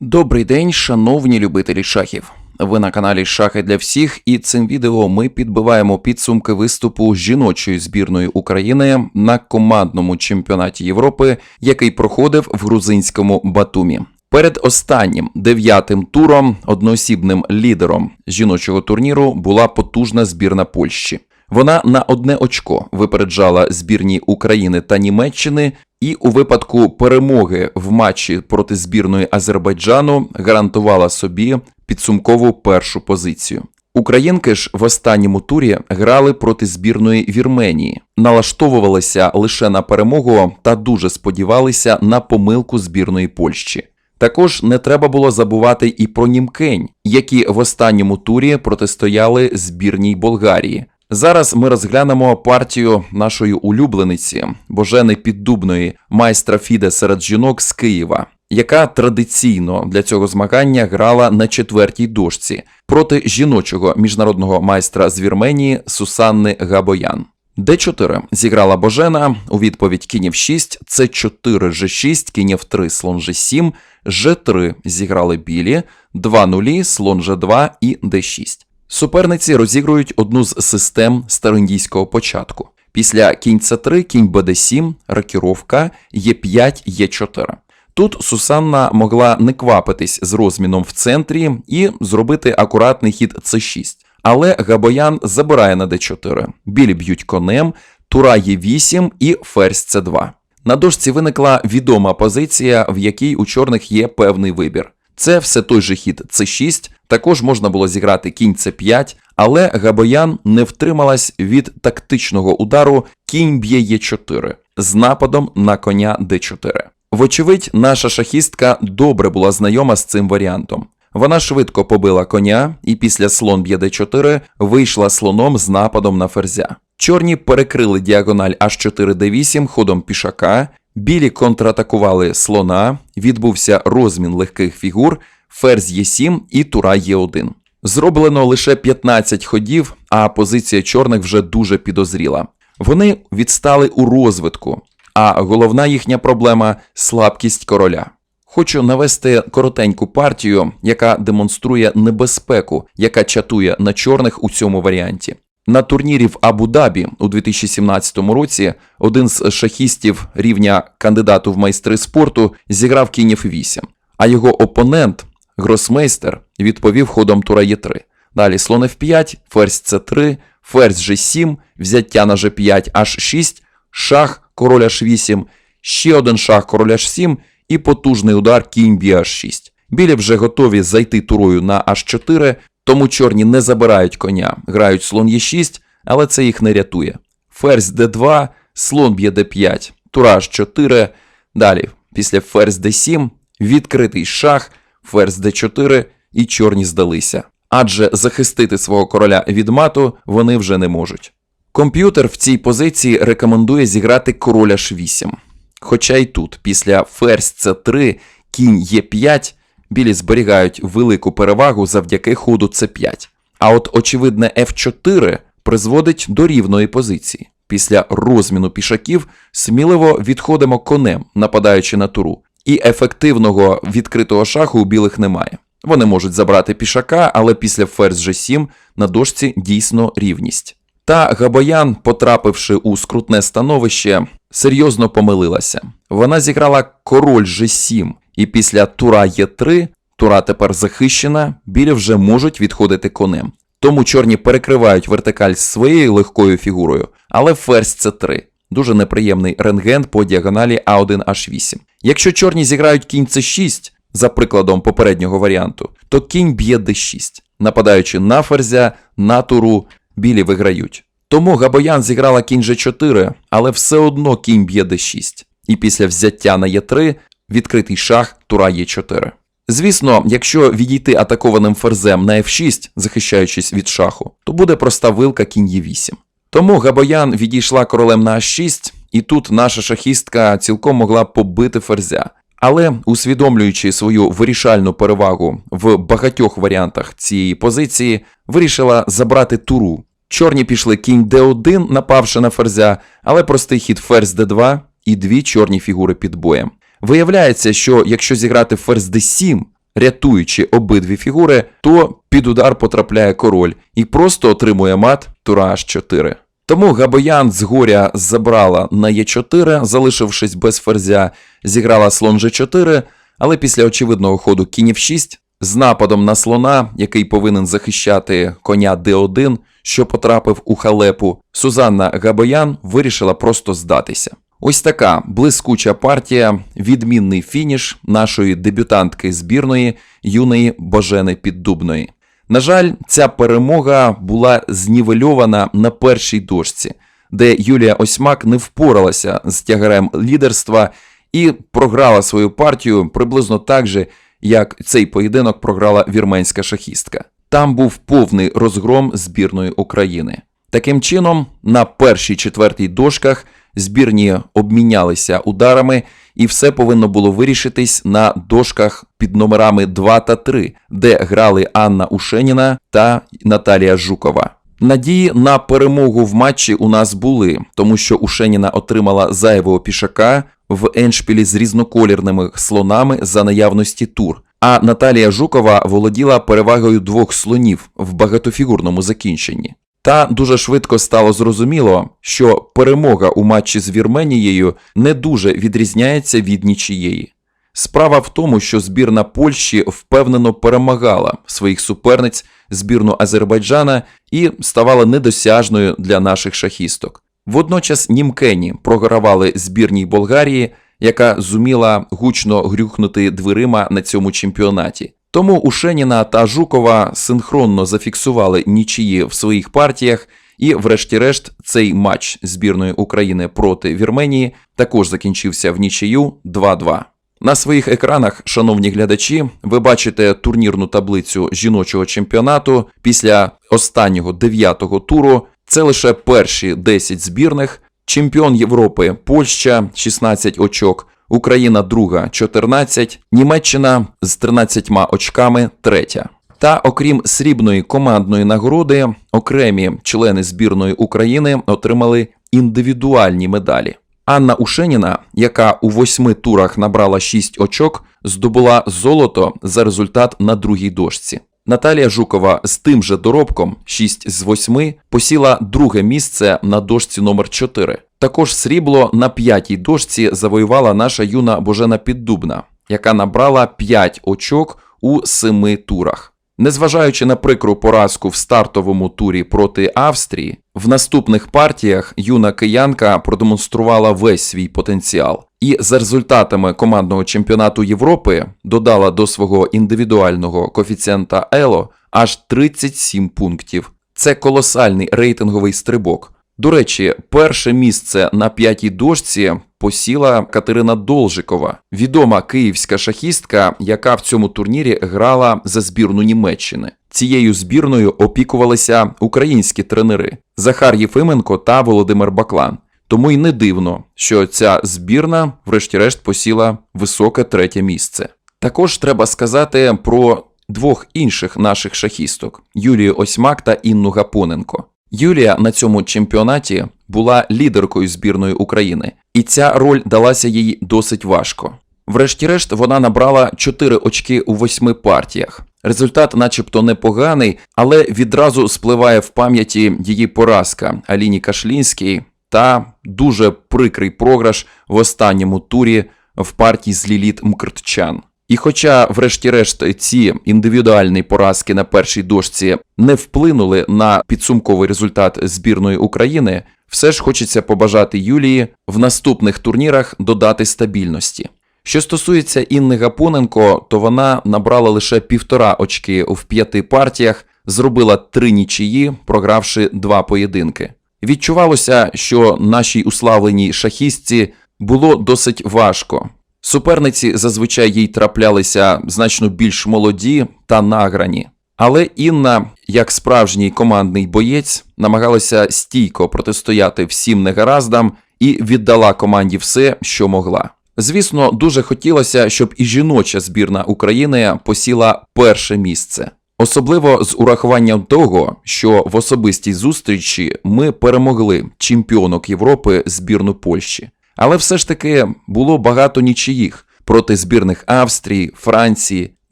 Добрий день, шановні любителі шахів. Ви на каналі Шахи для всіх, і цим відео ми підбиваємо підсумки виступу жіночої збірної України на командному чемпіонаті Європи, який проходив в грузинському Батумі. Перед останнім дев'ятим туром одноосібним лідером жіночого турніру була потужна збірна Польщі. Вона на одне очко випереджала збірні України та Німеччини, і у випадку перемоги в матчі проти збірної Азербайджану гарантувала собі підсумкову першу позицію. Українки ж в останньому турі грали проти збірної Вірменії, налаштовувалися лише на перемогу та дуже сподівалися на помилку збірної Польщі. Також не треба було забувати і про німкень, які в останньому турі протистояли збірній Болгарії. Зараз ми розглянемо партію нашої улюблениці Божени Піддубної, майстра Фіде серед жінок з Києва, яка традиційно для цього змагання грала на четвертій дошці проти жіночого міжнародного майстра з Вірменії Сусанни Габоян. Д4 зіграла Божена у відповідь кінь F6, С4 G6, кінь F3, слон G7, G3 зіграли білі, 2 нулі, слон G2 і D6. Суперниці розігрують одну з систем староіндійського початку. Після кінь С3, кінь БД7, рокіровка, Е5, Е4. Тут Сусанна могла не квапитись з розміном в центрі і зробити акуратний хід С6. Але Габоян забирає на Д4. Білі б'ють конем, тура Е8 і ферзь С2. На дошці виникла відома позиція, в якій у чорних є певний вибір. Це все той же хід С6, також можна було зіграти кінь С5, але Габоян не втрималась від тактичного удару кінь б'є Е4 з нападом на коня Д4. Вочевидь, наша шахістка добре була знайома з цим варіантом. Вона швидко побила коня і після слон б'є Д4 вийшла слоном з нападом на ферзя. Чорні перекрили діагональ H4 D8 ходом пішака, білі контратакували слона, відбувся розмін легких фігур, ферзь Е7 і тура Е1. Зроблено лише 15 ходів, а позиція чорних вже дуже підозріла. Вони відстали у розвитку, а головна їхня проблема слабкість короля. Хочу навести коротеньку партію, яка демонструє небезпеку, яка чатує на чорних у цьому варіанті. На турнірі в Абу-Дабі у 2017 році один з шахістів рівня кандидату в майстри спорту зіграв кінь F8, а його опонент, гросмейстер, відповів ходом тура Е3. Далі слон F5, ферзь С3, ферзь G7, взяття на G5, H6, шах, король H8, ще один шах, король H7 і потужний удар кінь б'є H6. Білі вже готові зайти турою на H4, тому чорні не забирають коня, грають слон Е6, але це їх не рятує. Ферзь Д2, слон б'є Д5, тура H4. Далі, після ферзь Д7, відкритий шах, ферзь Д4 і чорні здалися. Адже захистити свого короля від мату вони вже не можуть. Комп'ютер в цій позиції рекомендує зіграти король H8. Хоча й тут, після ферзь С3, кінь Е5, білі зберігають велику перевагу завдяки ходу С5. А от очевидне F4 призводить до рівної позиції. Після розміну пішаків сміливо відходимо конем, нападаючи на туру. І ефективного відкритого шаху у білих немає. Вони можуть забрати пішака, але після ферзь G7 на дошці дійсно рівність. Та Габоян, потрапивши у скрутне становище, серйозно помилилася. Вона зіграла король G7, і після тура Е3, тура тепер захищена, білі вже можуть відходити конем. Тому чорні перекривають вертикаль своєю легкою фігурою, але ферзь С3. Дуже неприємний рентген по діагоналі А1H8. Якщо чорні зіграють кінь С6, за прикладом попереднього варіанту, то кінь б'є Д6, нападаючи на ферзя, на туру, білі виграють. Тому Габоян зіграла кінь G4, але все одно кінь б'є d6. І після взяття на Е3 відкритий шах тура Е4. Звісно, якщо відійти атакованим ферзем на F6, захищаючись від шаху, то буде проста вилка кінь Е8. Тому Габоян відійшла королем на А6, і тут наша шахістка цілком могла побити ферзя. Але усвідомлюючи свою вирішальну перевагу в багатьох варіантах цієї позиції, вирішила забрати туру. Чорні пішли кінь d1, напавши на ферзя, але простий хід ферзь d2 і дві чорні фігури під боєм. Виявляється, що якщо зіграти ферзь d7, рятуючи обидві фігури, то під удар потрапляє король і просто отримує мат тура H4. Тому Габоян з горя забрала на Е4, залишившись без ферзя, зіграла слон G4, але після очевидного ходу кінь F6 з нападом на слона, який повинен захищати коня D1, що потрапив у халепу, Сузанна Габоян вирішила просто здатися. Ось така блискуча партія, відмінний фініш нашої дебютантки збірної юної Божени Піддубної. На жаль, ця перемога була знівельована на першій дошці, де Юлія Осьмак не впоралася з тягарем лідерства і програла свою партію приблизно так же, як цей поєдинок програла вірменська шахістка. Там був повний розгром збірної України. Таким чином, на першій четвертій дошках збірні обмінялися ударами, і все повинно було вирішитись на дошках під номерами 2 та 3, де грали Анна Ушеніна та Наталія Жукова. Надії на перемогу в матчі у нас були, тому що Ушеніна отримала зайвого пішака в еншпілі з різноколірними слонами за наявності тур. А Наталія Жукова володіла перевагою двох слонів в багатофігурному закінченні. Та дуже швидко стало зрозуміло, що перемога у матчі з Вірменією не дуже відрізняється від нічієї. Справа в тому, що збірна Польщі впевнено перемагала своїх суперниць збірну Азербайджана і ставала недосяжною для наших шахісток. Водночас німкені програвали збірній Болгарії, яка зуміла гучно грюхнути дверима на цьому чемпіонаті. Тому Ушеніна та Жукова синхронно зафіксували нічиї в своїх партіях, і, врешті-решт, цей матч збірної України проти Вірменії також закінчився в нічию 2-2. На своїх екранах, шановні глядачі, ви бачите турнірну таблицю жіночого чемпіонату після останнього дев'ятого туру. Це лише перші 10 збірних. Чемпіон Європи Польща 16 очок, Україна друга 14, Німеччина з 13 очками третя. Та окрім срібної командної нагороди, окремі члени збірної України отримали індивідуальні медалі. Анна Ушеніна, яка у восьми турах набрала 6 очок, здобула золото за результат на другій дошці. Наталія Жукова з тим же доробком 6 з 8 посіла друге місце на дошці номер 4. Також срібло на п'ятій дошці завоювала наша юна Божена Піддубна, яка набрала 5 очок у 7 турах. Незважаючи на прикру поразку в стартовому турі проти Австрії, в наступних партіях юна киянка продемонструвала весь свій потенціал і за результатами командного чемпіонату Європи додала до свого індивідуального коефіцієнта ЕЛО аж 37 пунктів. Це колосальний рейтинговий стрибок. До речі, перше місце на п'ятій дошці посіла Катерина Должикова, відома київська шахістка, яка в цьому турнірі грала за збірну Німеччини. Цією збірною опікувалися українські тренери Захар Єфименко та Володимир Баклан. Тому й не дивно, що ця збірна, врешті-решт, посіла високе третє місце. Також треба сказати про двох інших наших шахісток Юлію Осьмак та Інну Гапоненко. Юлія на цьому чемпіонаті була лідеркою збірної України, і ця роль далася їй досить важко. Врешті-решт, вона набрала 4 очки у 8 партіях. Результат, начебто, непоганий, але відразу спливає в пам'яті її поразка Аліні Кашлінській та дуже прикрий програш в останньому турі в партії з Ліліт Мкртчан. І хоча, врешті-решт, ці індивідуальні поразки на першій дошці не вплинули на підсумковий результат збірної України, все ж хочеться побажати Юлії в наступних турнірах додати стабільності. Що стосується Інни Гапоненко, то вона набрала лише півтора очки в п'яти партіях, зробила три нічиї, програвши два поєдинки. Відчувалося, що нашій уславленій шахістці було досить важко. Суперниці зазвичай їй траплялися значно більш молоді та награні. Але Інна, як справжній командний боєць, намагалася стійко протистояти всім негараздам і віддала команді все, що могла. Звісно, дуже хотілося, щоб і жіноча збірна України посіла перше місце. Особливо з урахуванням того, що в особистій зустрічі ми перемогли чемпіонок Європи збірну Польщі. Але все ж таки було багато нічиїх проти збірних Австрії, Франції,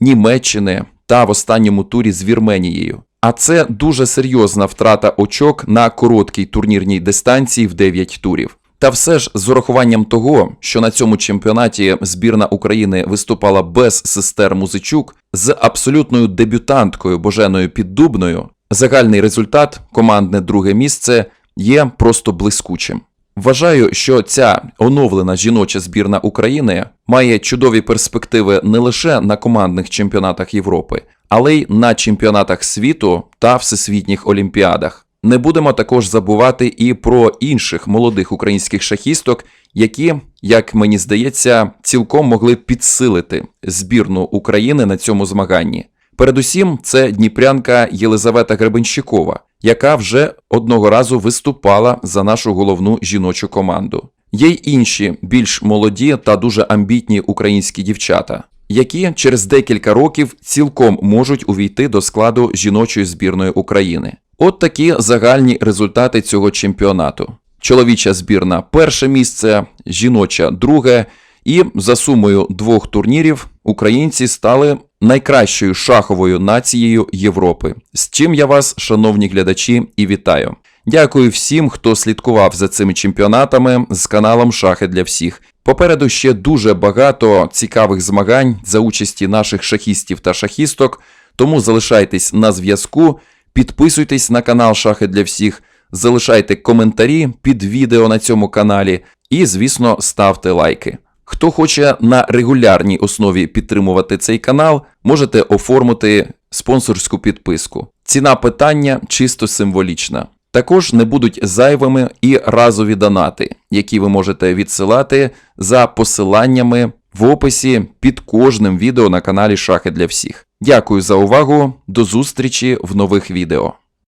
Німеччини та в останньому турі з Вірменією. А це дуже серйозна втрата очок на короткій турнірній дистанції в 9 турів. Та все ж з урахуванням того, що на цьому чемпіонаті збірна України виступала без сестер Музичук з абсолютною дебютанткою Боженою Піддубною, загальний результат командне друге місце є просто блискучим. Вважаю, що ця оновлена жіноча збірна України має чудові перспективи не лише на командних чемпіонатах Європи, але й на чемпіонатах світу та всесвітніх олімпіадах. Не будемо також забувати і про інших молодих українських шахісток, які, як мені здається, цілком могли підсилити збірну України на цьому змаганні. Передусім, це дніпрянка Єлизавета Гребенщикова, яка вже одного разу виступала за нашу головну жіночу команду. Є й інші більш молоді та дуже амбітні українські дівчата, які через декілька років цілком можуть увійти до складу жіночої збірної України. От такі загальні результати цього чемпіонату. Чоловіча збірна перше місце, жіноча друге. І за сумою двох турнірів українці стали найкращою шаховою нацією Європи. З чим я вас, шановні глядачі, і вітаю. Дякую всім, хто слідкував за цими чемпіонатами з каналом Шахи для всіх. Попереду ще дуже багато цікавих змагань за участі наших шахістів та шахісток. Тому залишайтесь на зв'язку, підписуйтесь на канал Шахи для всіх, залишайте коментарі під відео на цьому каналі і, звісно, ставте лайки. Хто хоче на регулярній основі підтримувати цей канал, можете оформити спонсорську підписку. Ціна питання чисто символічна. Також не будуть зайвими і разові донати, які ви можете відсилати за посиланнями в описі під кожним відео на каналі Шахи для всіх. Дякую за увагу, до зустрічі в нових відео.